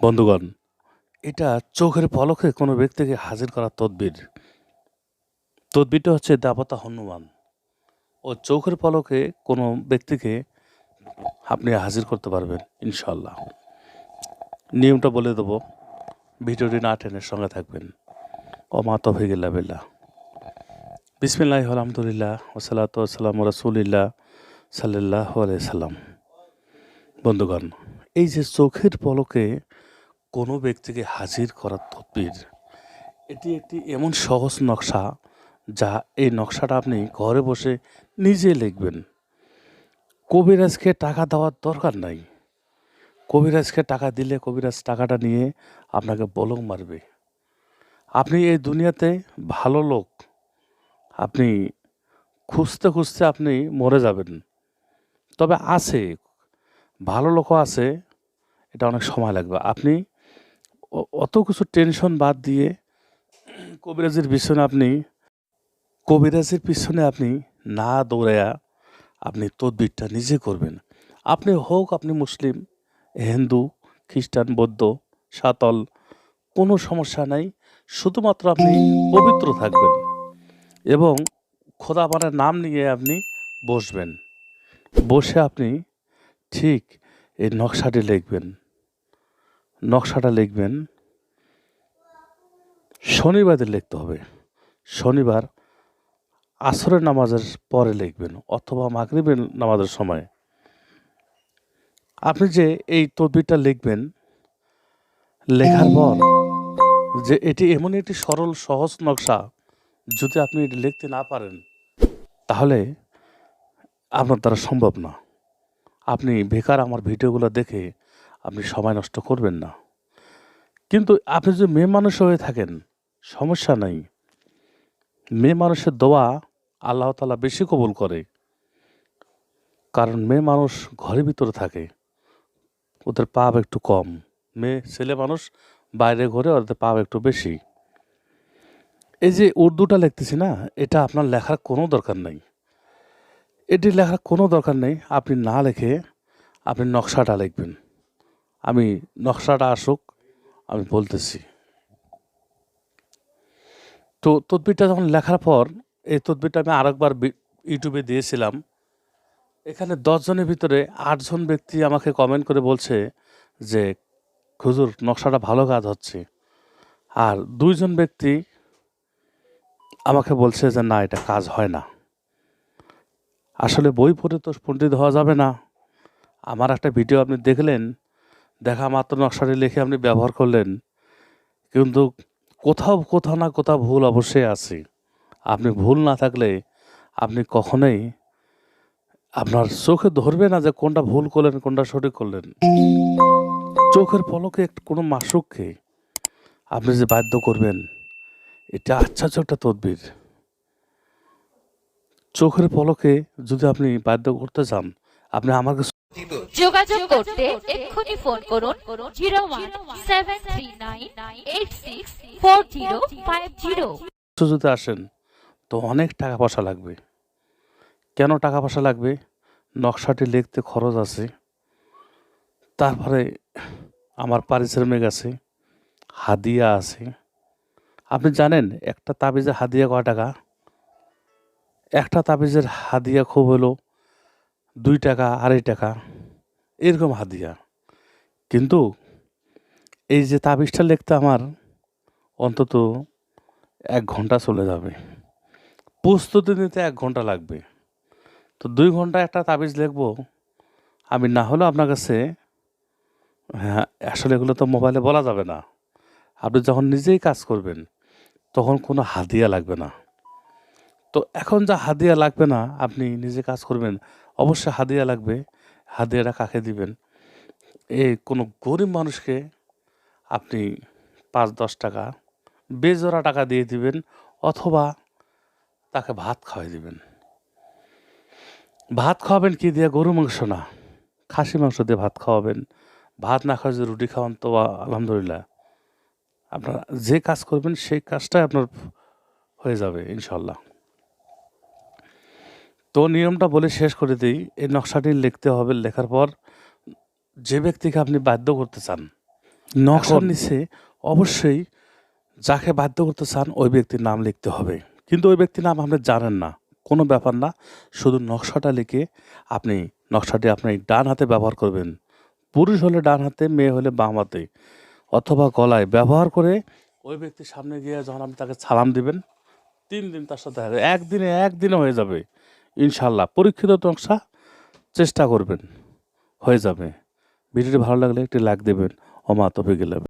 বন্ধুগণ, এটা চোখের পলকে কোনো ব্যক্তিকে হাজির করার তদবির। তদবিরটা হচ্ছে দাপতা হনুমান। ও চোখের পলকে কোনো ব্যক্তিকে আপনি হাজির করতে পারবেন ইনশাল্লাহ নিয়মটা বলে দেবো, ভিডিওটি না টেনের সঙ্গে থাকবেন। অমা তফিকিল্লা বিল্লা বিসমিল্লাহ আলহামদুলিল্লাহ ওসালাত ওসালাম রসুলিল্লাহ সাল্লাহ সাল্লাম বন্ধুগণ, এই যে চোখের পলকে কোনো ব্যক্তিকে হাজির করার তদবির। এটি একটি এমন সহজ নকশা যা এই নকশাটা আপনি ঘরে বসে নিজে লিখবেন। কবিরাজকে টাকা দেওয়ার দরকার নাই। কবিরাজকে টাকা দিলে কবিরাজ টাকাটা নিয়ে আপনাকে বলক মারবে। আপনি এই দুনিয়াতে ভালো লোক। আপনি খুঁজতে খুঁজতে আপনি মরে যাবেন। তবে আছে, ভালো লোকও আছে, এটা অনেক সময় লাগবে। আপনি অত কিছু টেনশন বাদ দিয়ে কবিরাজের পিছনে আপনি, কবিরাজের পিছনে আপনি না দৌড়ায়া আপনি তদবিরটা নিজে করবেন। আপনি হোক আপনি মুসলিম, হিন্দু, খ্রিস্টান, বৌদ্ধ সাতল কোনো সমস্যা নাই, শুধুমাত্র আপনি পবিত্র থাকবেন এবং খোদা খোদাবানের নাম নিয়ে আপনি বসবেন। বসে আপনি ঠিক এই নকশাটি লিখবেন। নকশাটা লিখবেন। শনিবারে লিখতে হবে। শনিবার আসরের নামাজের পরে লিখবেন অথবা মাগরিবের নামাজের সময়। আপনি যে এই তদবিরটা লিখবেন, লেখার পর যে এটি এমন একটি সরল, সহজ নকশা যদি আপনি এটি লিখতে না পারেন, তাহলে আপনার দ্বারা সম্ভব না। আপনি বেকার আমার ভিডিওগুলো দেখে আপনি সময় নষ্ট করবেন না। কিন্তু আপনি যদি মেয়ে মানুষ হয়ে থাকেন, সমস্যা নাই। মেয়ে মানুষের দোয়া আল্লাহ তালা বেশি কবুল করে। কারণ মেয়ে মানুষ ঘরের ভিতরে থাকে, ওদের পাপ একটু কম। মেয়ে, ছেলে মানুষ বাইরে ঘরে ওদের পাপ একটু বেশি। এই যে উর্দুটা লিখতেছি না, এটা আপনার লেখার কোনো দরকার নেই। এটি লেখার কোনো দরকার নেই, আপনি না লিখে আপনি নকশাটা লিখবেন। আমি নকশাটা আসুক, আমি বলতেছি। তো তদবিরটা যখন লেখার পর, এই তদবিরটা আমি আরেকবার ইউটিউবে দিয়েছিলাম। এখানে দশজনের ভিতরে আটজন ব্যক্তি আমাকে কমেন্ট করে বলছে যে খুজুর নকশাটা ভালো কাজ হচ্ছে। আর দুইজন ব্যক্তি আমাকে বলছে যে, না, এটা কাজ হয় না। আসলে বই পড়ে তো পণ্ডিত হওয়া যাবে না। আমার একটা ভিডিও আপনি দেখলেন দেখা মাত্র নকশাটি লিখে আপনি ব্যবহার করলেন, কিন্তু কোথাও কোথাও না কোথাও ভুল অবশ্যই আছে। আপনি ভুল না থাকলে আপনি কখনোই আপনার চোখে ধরবে না যে কোনটা ভুল করলেন, কোনটা সঠিক করলেন। চোখের পলকে কোনো মাসুককে আপনি যে বাধ্য করবেন, এটা আচ্ছা একটা তদবির। চোখের পলকে যদি আপনি বাধ্য করতে চান, আপনি আমার কাছে যোগাযোগ করতে এক্ষুনি ফোন করুন zero one seven three nine eight six four zero five zero. যদি আসেন তো অনেক টাকা পয়সা লাগবে। কেন টাকা পয়সা লাগবে? নকশাটি লিখতে খরচ আছে। তারপরে আমার পারিশ্রমিক আছে হাদিয়া আছে। আপনি জানেন একটা তাবিজের হাদিয়া কয় টাকা? একটা তাবিজের হাদিয়া খুব হলো দুই টাকা আড়াই টাকা। এরকম হাদিয়া। কিন্তু এই যে তাবিজটা লিখতে আমার অন্তত এক ঘণ্টা চলে যাবে। প্রস্তুতি নিতে এক ঘণ্টা লাগবে। তো দুই ঘণ্টা একটা তাবিজ লিখব, আমি না হলেও আপনার কাছে হ্যাঁ আসলে এগুলো তো মোবাইলে বলা যাবে না। আপনি যখন নিজেই কাজ করবেন, তখন কোনো হাদিয়া লাগবে না। তো এখন যা হাদিয়া লাগবে না, আপনি নিজে কাজ করবেন, অবশ্যই হাদিয়া লাগবে। হাদিয়াটা কাকে দিবেন? এই কোনো গরিব মানুষকে আপনি পাঁচ, দশ টাকা বেজোড়া টাকা দিয়ে দিবেন অথবা তাকে ভাত খাওয়াই দিবেন। ভাত খাওয়াবেন কি দিয়ে? গরু মাংস না। খাসি মাংস দিয়ে ভাত খাওয়াবেন। ভাত না খাওয়া যদি রুটি খাওয়ান তো আলহামদুলিল্লাহ। আপনার যে কাজ করবেন সেই কাজটাই আপনার হয়ে যাবে ইনশাল্লাহ তো নিয়মটা বলে শেষ করে দিই। এই নকশাটি লিখতে হবে লেখার পর যে ব্যক্তিকে আপনি বাধ্য করতে চান নকশার নিচে অবশ্যই যাকে বাধ্য করতে চান ওই ব্যক্তির নাম লিখতে হবে। কিন্তু ওই ব্যক্তির নাম আপনি জানেন না কোনো ব্যাপার না। শুধু নকশাটা লিখে আপনি নকশাটি আপনি ডান হাতে ব্যবহার করবেন। পুরুষ হলে ডান হাতে মেয়ে হলে বাম হাতে অথবা গলায় ব্যবহার করে ওই ব্যক্তির সামনে গিয়ে যখন আপনি তাকে সালাম দিবেন তিন দিন তার সাথে একদিনে একদিনে হয়ে যাবে। ইনশাল্লাহ পরীক্ষিত নকশা চেষ্টা করবেন, হয়ে যাবে। ভিডিওটি ভালো লাগলে একটি লাইক দেবেন অমা তফিক